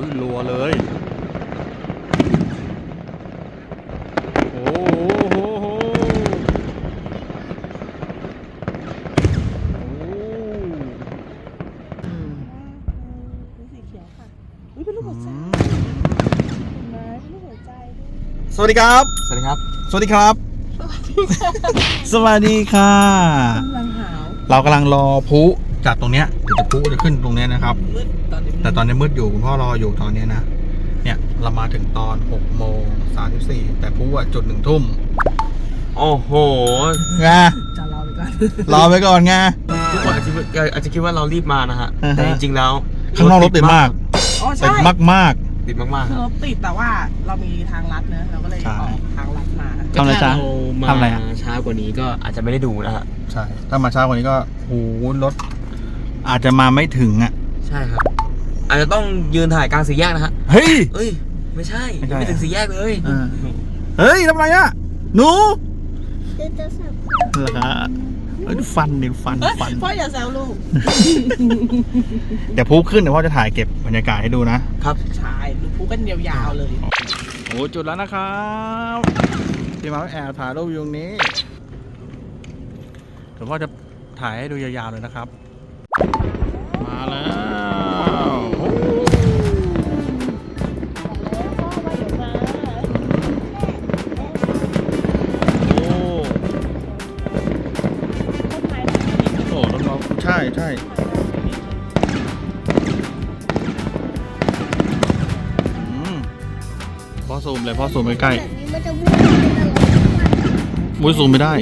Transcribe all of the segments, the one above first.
อุ้ยรัวเลย โอ้โหโหโหโอ้อืมเป็นสีเขียวค่ะ อุ้ยเป็นรูปหัวใจอืมเห็นไหมเป็นรูปหัวใจด้วยสวัสดีครับ สวัสดีครับ สวัสดีครับ สวัสดีค่ะ กำลังหาว เรากำลังรอพลุ จากตรงเนี้ยเดี๋ยวจะพลุจะขึ้นตรงเนี้ยนะครับ มืดตอนนี้แต่ตอนนี้มืดอยู่คุณพ่อรออยู่ตอนเนี้ยนะ เนี่ยเรามาถึงตอน6โมง34แต่พลุอะจุดหนึ่งทุ่มโอ้โห ไงจะรอไปก่อน รอไปก่อนไง ทุกคนอาจจะอาจจะคิดว่าเรารีบมานะฮะ อ่าฮะ แต่จริงๆแล้วข้างนอกรถติดมากอ๋อติใช่ดมากมากติดมากๆคืคอรับรถติดแต่ว่าเรามีทางลัดเนอะเราก็เลยใช่ ออกทางลัดมา ทำอะไรจ๊ะถ้าเรามาทำอะไรอะ ช้ากว่านี้ก็อาจจะไม่ได้ดูนะฮะ ๆ ใช่ ถ้ามาเช้ากว่านี้ก็โหรถ อาจจะมาไม่ถึงอะ ใช่ครับ อาจจะต้องยืนถ่ายกลางสี่แยกนะฮะเฮ้ย เอ้ย ไม่ใช่ไม่ใช่ไม่ถึงสี่แยกเลยอ่าเฮ้ยทำไรอะ หนูเดินจะสับเหรอคะเอ้ยฟันดิฟันเอ้ยฟัน พ่ออย่าแซวลูกเดี๋ยวพลุขึ้นเดี๋ยวพ่อจะถ่ายเก็บบรรยากาศให้ดูนะ ครับใช่ลูกพูกันยาวๆเลย โอ้จุดแล้วนะครับพี่มาแอบถ่ายรูปอยู่ตรงนี้เดี๋ยวพ่อจะถ่ายให้ดูยาวๆเลยนะครับ มาแล้วโอ้โอ้โอ้น้องๆใช่ใช่พ่อซูมเลยพ่อซูมใกล้แบบนี้มันจะวุ้ยซูมไม่ได้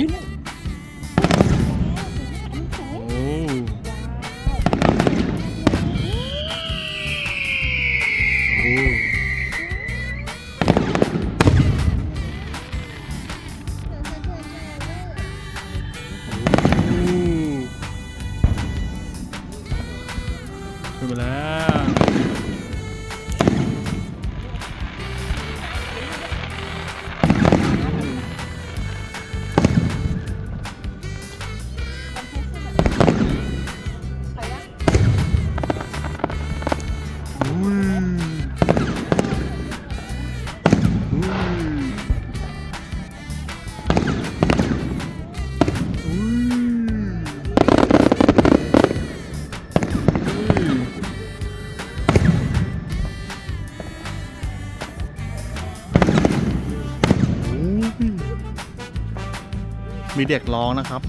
ขึ้นไปแล้ มีเด็กร้องนะครับ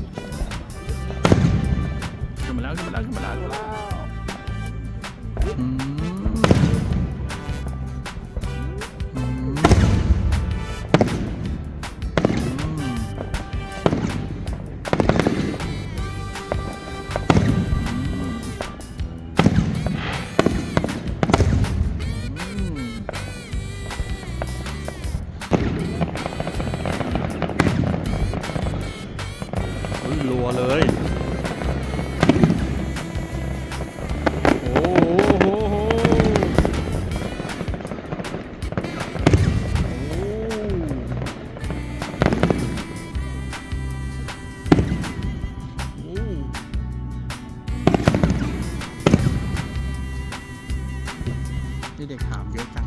จัง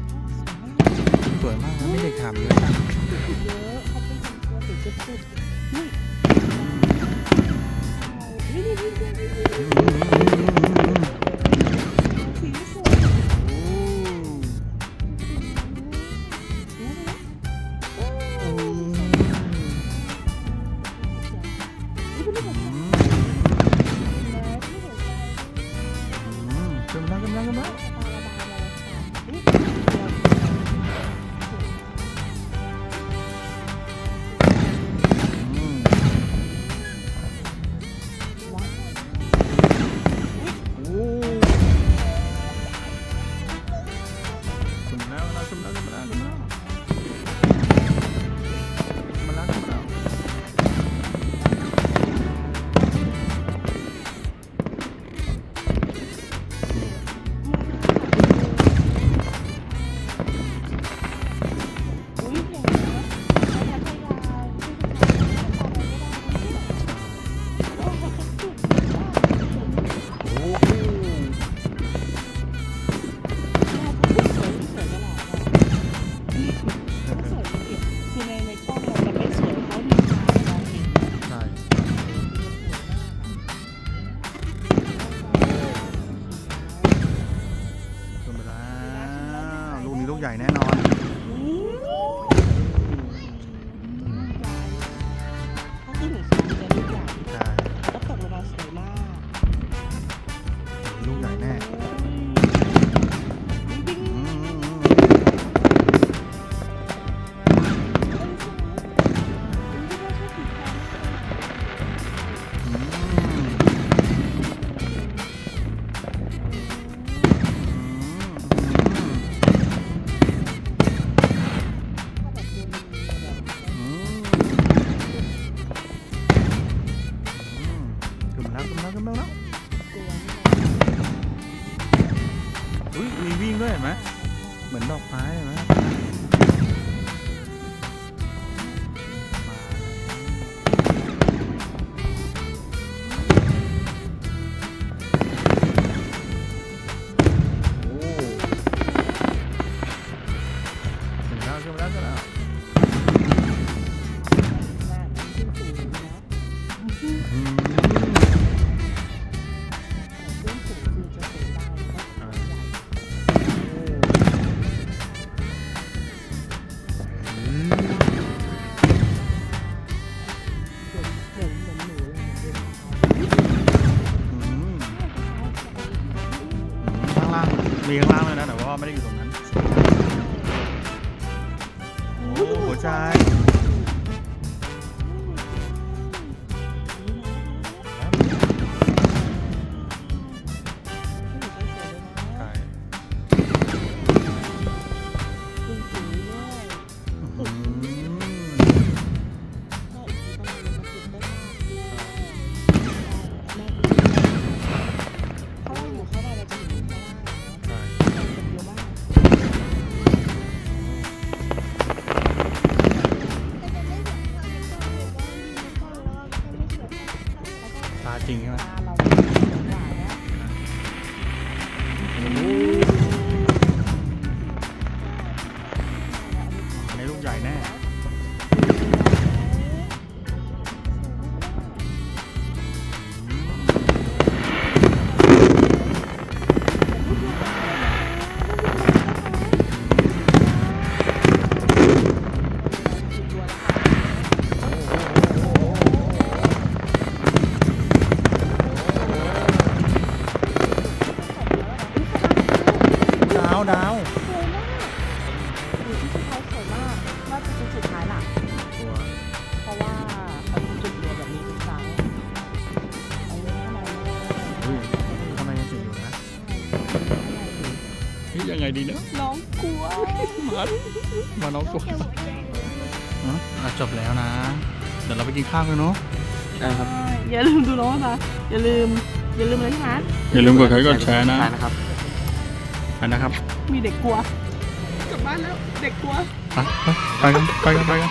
สวยมากไม่เด็กถามเยอะจังเยอะเขาเป็นคนตัวติดจุดๆนี่นี่นี่นี่นี่ ด้วยเห็นไหมเหมือนดอกไม้เลยไหม ไม่ได้อยู่ตรงนั้น โอ้หัวใจ ริงใช่ไหมในลูกใหญ่แน่ ยยังไงดีเนี่ยน้องกลัวมามาน้องกบอะจบแล้วนะ เดี๋ยวเราไปกินข้าวกันเนาะนะครับ อย่าลืมดูน้องนะอย่าลืม อย่าลืมเลยนะอย่าลืมกดไลค์กดแชร์นะใช่นะครับอันนะครับมีเด็กกลัวกลับบ้านแล้วเด็กกลัวไปไปไปกันไปกันไปกัน